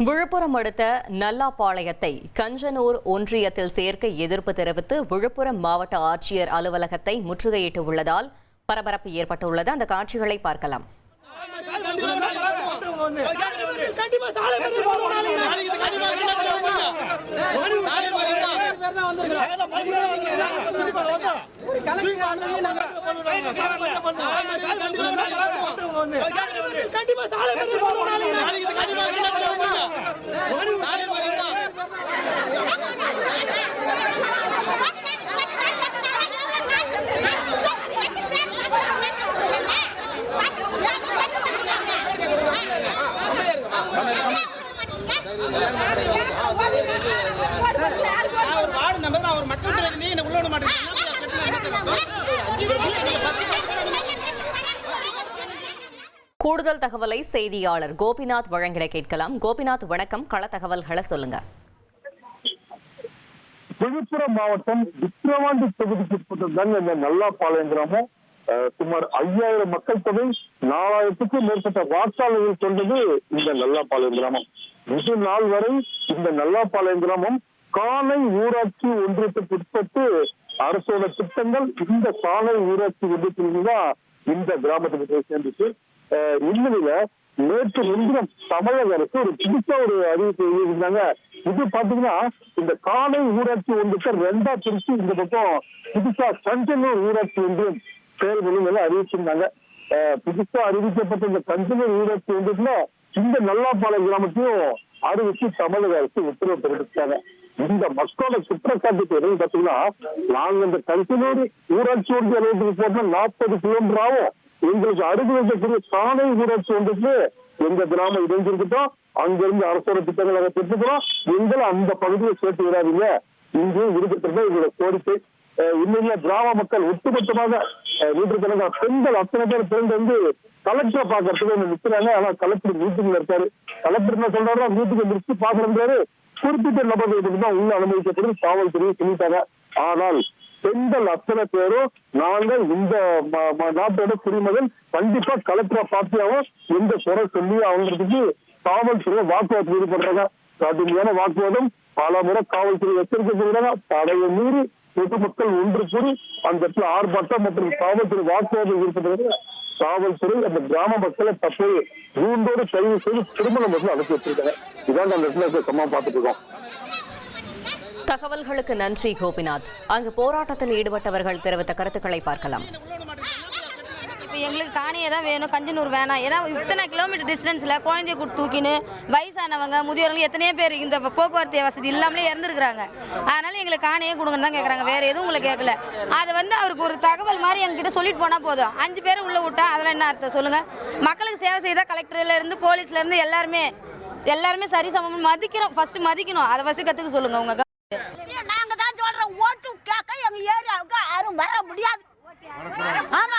விழுப்புரம் அடுத்த நல்லாப்பாளையத்தை கஞ்சனூர் ஒன்றியத்தில் சேர்க்க எதிர்ப்பு தெரிவித்து விழுப்புரம் மாவட்ட ஆட்சியர் அலுவலகத்தை முற்றுகையிட்டு உள்ளதால் பரபரப்பு ஏற்பட்டுள்ளது. அந்த காட்சிகளை பார்க்கலாம். கண்டிப்பா சாலை பண்ணி போறோம் நாளைக்கு இது கண்டிப்பா சாலை கண்டிப்பா சாலை பண்ணி போறோம் நாளைக்கு இது கண்டிப்பா சாலை அவர் வார்டு நம்பர் அவர் மக்கள் பிரதிநிதி என்ன உள்ள விட கூடுதல் தகவலை செய்தியாளர் கோபிநாத் வழங்கிட கேட்கலாம். கோபிநாத் வணக்கம். கள தகவல்களை சொல்லுங்க. விழுப்புரம் மாவட்டம் விக்கிரவாண்டி தொகுதிக்கு உட்பட்டதுதாங்க இந்த கிராமம். சுமார் ஐயாயிரம் மக்கள் தொகை நாலாயிரத்துக்கும் மேற்பட்ட வாக்காளர்கள் கொண்டது இந்த நல்லாப்பாளையம் கிராமம். இது நாள் வரை இந்த நல்லாப்பாளையம் கிராமம் காலை ஊராட்சி ஒன்றியத்துக்கு உட்பட்டு அரசோட திட்டங்கள் இந்த காலை ஊராட்சி ஒன்றியத்திலிருந்து தான் இந்த கிராமத்துக்கு போய் சேர்ந்துச்சு. அஹ், இந்நிலையில நேற்று முன்தினம் தமிழக அரசு ஒரு புதுசா ஒரு அறிவிப்பு இருந்தாங்க இது பாத்தீங்கன்னா இந்த காலை ஊராட்சி ஒன்றியத்தை ரெண்டா பிரிச்சு இந்த பக்கம் புதுசா கஞ்சனூர் ஊராட்சி ஒன்றியம் செயல்படும் எல்லாம் அறிவிச்சிருந்தாங்க. புதுசா அறிவிக்கப்பட்ட இந்த கஞ்சனூர் ஊராட்சி ஒன்றியத்துல இந்த நல்லாப்பாளையம் கிராமத்தையும் அறிவிச்சு தமிழக அரசு உத்தரவு பிறப்பிச்சாங்க. இந்த மக்களோட குற்றச்சாட்டுக்கு எதுவும் பாத்தீங்கன்னா நாங்க இந்த கஞ்சனூர் ஊராட்சி ஒன்றிய அலுவலகத்துக்கு போட்டா நாற்பது கிலோமீட்டர் ஆகும் எங்களுக்கு அருகில் இருக்கக்கூடிய சாலை ஊராட்சி ஒன்றுக்கு எங்க கிராமம் இணைஞ்சிருக்கட்டும் அங்கிருந்து அரசோட திட்டங்களை பெற்றுக்கிறோம் எங்களை அந்த பகுதியை சேர்த்து விடாதீங்க. இங்கேயும் இருக்கிறது எங்களோட கோரிக்கை. இன்னும் கிராம மக்கள் ஒட்டுமொத்தமாக அஹ் நூற்றுக்கணக்கான பெண்கள் அத்தனை பேர் பெண்கள் வந்து கலெக்டரை பாக்குறதுக்கு வந்து நிக்கிறாங்க. ஆனா கலெக்டர் மீட்டிங்ல இருக்காரு. கலெக்டர் என்ன சொல்றாரு வீட்டுக்கு முடிச்சு பாக்குறாரு குறிப்பிட்ட நபர்களுக்கு தான் உள்ள அனுமதிக்கப்படும் காவல்துறையை சொல்லிட்டாங்க ஆனால் பெண்கள் அத்தனை பேரும் நாங்கள் இந்த ம- நாட்டோட குடிமகன் கண்டிப்பா கலெக்டரை பார்த்தியாவும் எந்த குறை சொல்லி அவங்களுக்கு காவல்துறை வாக்குவாதம் ஈடுபடுறாங்க கடுமையான வாக்குவாதம் பல முறை காவல்துறை எச்சரிக்கை செய்கிறாங்க. தடையை மீறி பொதுமக்கள் ஒன்று கூறி அந்த இடத்துல ஆர்ப்பாட்டம் மற்றும் காவல்துறை வாக்குவாதம் இருப்பதற்கு காவல்துறை அந்த கிராம மக்களை தற்போது கூண்டோடு கைது செய்து திருமணம் வந்து அனுப்பி வச்சிருக்காங்க இதான் அந்த இடத்துல இருக்க பார்த்துட்டு இருக்கோம். தகவல்களுக்கு நன்றி கோபிநாத். அங்கு போராட்டத்தில் ஈடுபட்டவர்கள் தெரிவித்த கருத்துக்களை பார்க்கலாம். எங்களுக்கு காணியே தான் வேணும் கஞ்சனூர் வேணாம். ஏன்னா இத்தனை கிலோமீட்டர் டிஸ்டன்ஸில் குழந்தைய கூட்டு தூக்கின்னு வயசானவங்க முதியோர்கள் எத்தனையோ பேர் இந்த போக்குவரத்து வசதி இல்லாமலே இறந்துருக்குறாங்க. அதனால எங்களுக்கு காணியே கொடுங்கன்னு தான் கேட்குறாங்க வேற எதுவும் உங்களை கேட்கல அது வந்து அவருக்கு ஒரு தகவல் மாதிரி எங்ககிட்ட சொல்லிட்டு போனால் போதும். அஞ்சு பேர் உள்ள விட்டா அதில் என்ன அர்த்தம் சொல்லுங்க. மக்களுக்கு சேவை செய்தா கலெக்டர்ல இருந்து போலீஸ்ல இருந்து எல்லாருமே எல்லாருமே சரி சமம் மதிக்கிறோம். ஃபர்ஸ்ட் மதிக்கணும். அதை ஃபர்ஸ்ட் கற்றுக்க சொல்லுங்க உங்க நாங்க தான் சொல்றோம். ஓட்டு கேட்க எங்க ஏரியாவுக்கு யாரும் வர முடியாது. ஆமா.